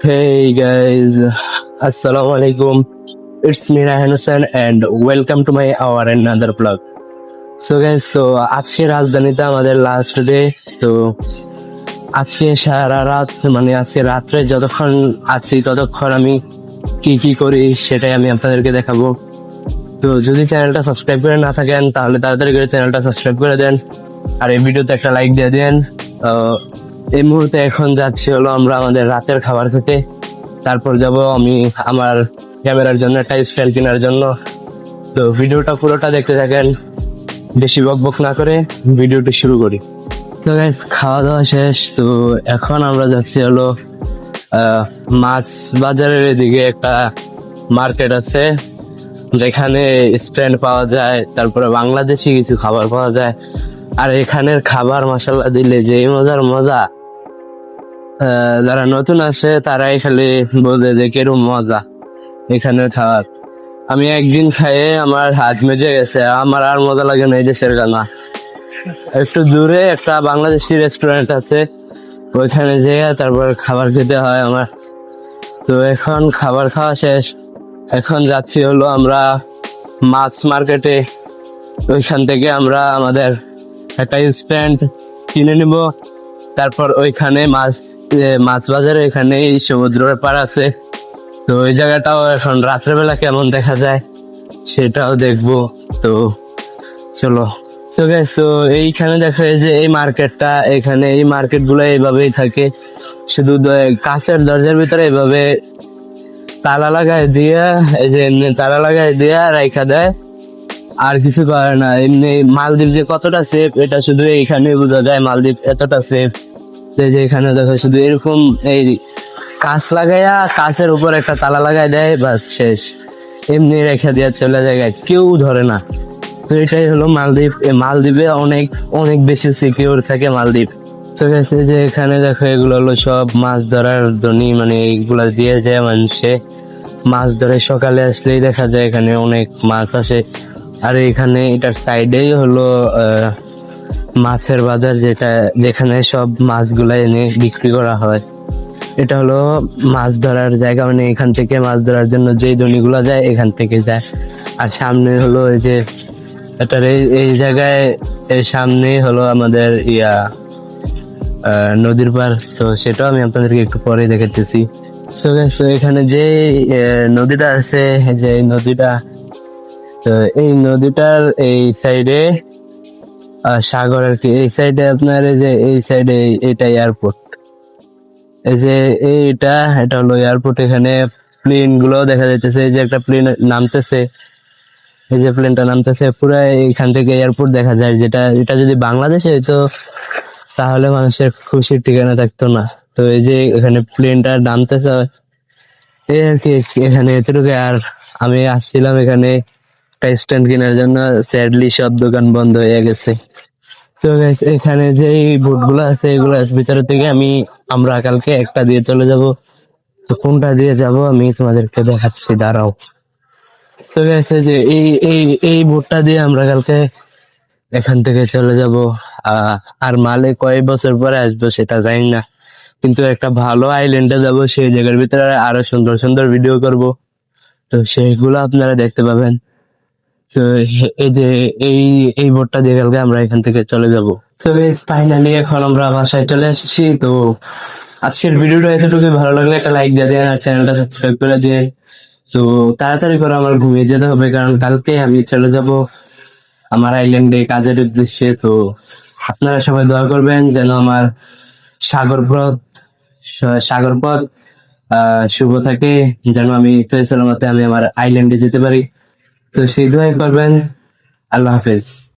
Hey guys, Assalamu alaikum. It's me Rahan Hussain and welcome to my our another vlog. So guys, তো আজকে রাজধানীতে আমাদের last day তো আজকে সারা রাত মানে আজকে রাত্রে যতক্ষণ আছি ততক্ষণ আমি কি কি করি সেটাই আমি আপনাদেরকে দেখাবো তো যদি চ্যানেলটা সাবস্ক্রাইব করে না থাকেন তাহলে তাড়াতাড়ি করে চ্যানেলটা সাবস্ক্রাইব করে দেন আর এই ভিডিওতে একটা লাইক দিয়ে দেন এই মুহূর্তে এখন যাচ্ছি হলো আমরা আমাদের রাতের খাবার খেতে। তারপর যাব আমি আমার ক্যামেরার জন্য, একটা স্ট্যান্ড কেনার জন্য। তো ভিডিওটা পুরোটা দেখতে থাকেন, বেশি বক বক না করে ভিডিওটি শুরু করি। তো গাইস খাওয়া দাওয়া শেষ। তো এখন আমরা যাচ্ছি হলো মাছ বাজারের এদিকে একটা মার্কেট আছে, যেখানে স্ট্যান্ড পাওয়া যায়, তারপরে বাংলাদেশি কিছু খাবার পাওয়া যায়। আর এখানের খাবার মশলা দিলে যে মজার মজা। যারা নতুন আসে, তারাই খালি বোঝে যে কিরম মজা। এখানে খাওয়ার আমি একদিন খাইয়ে আমার হাত মেজে গেছে, আমার আর মজা লাগে না এই দেশের গানা। একটু দূরে একটা বাংলাদেশি রেস্টুরেন্ট আছে, ওইখানে যেয়ে তারপর খাবার খেতে হয় আমার। তো এখন খাবার খাওয়া শেষ। এখন যাচ্ছি হলো আমরা মাছ মার্কেটে ওইখান থেকে আমরা আমাদের একটা স্ট্যান্ড কিনে নিব। তারপর ওইখানে মাছ মাছ বাজারে এখানে সমুদ্রের পার আছে। তো ওই জায়গাটাও এখন রাত্রেবেলা কেমন দেখা যায় সেটাও দেখব। তো চলো। তো তো এইখানে দেখা যায় যে এই মার্কেটটা, এখানে এই মার্কেটগুলো এইভাবেই থাকে। শুধু কাঁচের দরজার ভিতরে এইভাবে তালা লাগায় দিয়া, এই যে এমনি তালা লাগায় দিয়া রাইখা দেয়। আর কিছু করে না, এমনি মালদ্বীপ যে কতটা সেফ এটা শুধু এইখানে বোঝা যায় মালদ্বীপ এতটা সেফ যে এখানে দেখো শুধু এরকম এই কাঁচ লাগাইয়া কাঁচের উপর একটা তালা লাগাই দেয়, বাস শেষ। এমনি রেখে দিয়ে চলে যায় কেউ ধরে না। তো এটাই হলো মালদ্বীপ। মালদ্বীপে অনেক অনেক বেশি সিকিউর থাকে মালদ্বীপ। তো গেছে যে এখানে দেখো এগুলো হলো সব মাছ ধরার জন্য মানে এইগুলা দিয়ে যায় মানুষে। মাছ ধরে সকালে আসলেই দেখা যায় এখানে অনেক মাছ আসে। আর এখানে এটার সাইডেই হলো মাছের বাজার যেটা যেখানে সব মাছগুলা এনে বিক্রি করা হয়। এটা হলো মাছ ধরার জায়গা মানে এখান থেকে মাছ ধরার জন্য যেই দড়িগুলো যায় এখান থেকে যায়। আর সামনে হলো এই যে এটার এই এই জায়গায় এই সামনে হলো আমাদের ইয়া নদীর পার তো সেটাও আমি আপনাদেরকে একটু পরে দেখাতেছি guys, এখানে যে নদীটা আছে যে নদীটা তো এই নদীটার এই সাইডে সাগর আর কি। এই সাইডে আপনার এই যে, এই সাইডে এটা এয়ারপোর্ট এই যে এইটা, এটা হলো এয়ারপোর্ট এখানে প্লেনগুলো দেখা যাইতেছে, এই যে একটা প্লেন নামতেছে। এই যে প্লেনটা নামতেছে, পুরো এইখান থেকে এয়ারপোর্ট দেখা যায়। যেটা, এটা যদি বাংলাদেশে হইতো তাহলে মানুষের খুশির ঠিকানা থাকতো না। তো এই যে এখানে প্লেনটা নামতেছে এই আর কি, এখানে এতটুকু। আর আমি আসছিলাম এখানে একটা স্ট্যান্ড কেনার জন্য স্যাডলি সব দোকান বন্ধ হয়ে গেছে। তো এখানে যে বুটগুলো আছে এগুলো ভিতরে থেকে আমি, আমরা কালকে একটা দিয়ে চলে যাব। তো কোনটা দিয়ে যাব আমি তোমাদেরকে দেখাচ্ছি, দাঁড়াও। তো গেছে যে, এই এই এই বুটটা দিয়ে আমরা কালকে এখান থেকে চলে যাব। আর মালে কয় বছর পরে আসব, সেটা জানি না। কিন্তু একটা ভালো আইল্যান্ডে যাব, সেই জায়গার ভিতরে আরও সুন্দর সুন্দর ভিডিও করব। তো সেইগুলো আপনারা দেখতে পাবেন। এই যে এই এই বোটটা দিয়ে কালকে আমরা এখান থেকে চলে যাব। তো ফাইনালি এখন আমরা বাসায় চলে এসেছি। তো আজকের ভিডিওটা এতটুকু ভালো লাগলে একটা লাইক দিয়ে দেন আর চ্যানেলটা সাবস্ক্রাইব করে দিয়ে তো তাড়াতাড়ি করে আমার ঘুমিয়ে যেতে হবে কারণ কালকে আমি চলে যাব আমার আইল্যান্ডে কাজের উদ্দেশ্যে। তো আপনারা সবাই দোয়া করবেন যেন আমার সাগরপথ সাগরপথ শুভ থাকে। যেন আমি সহি সালামতে আমি আমার আইল্যান্ডে যেতে পারি। তো সেই দোয়াই করবেন। আল্লাহ হাফেজ।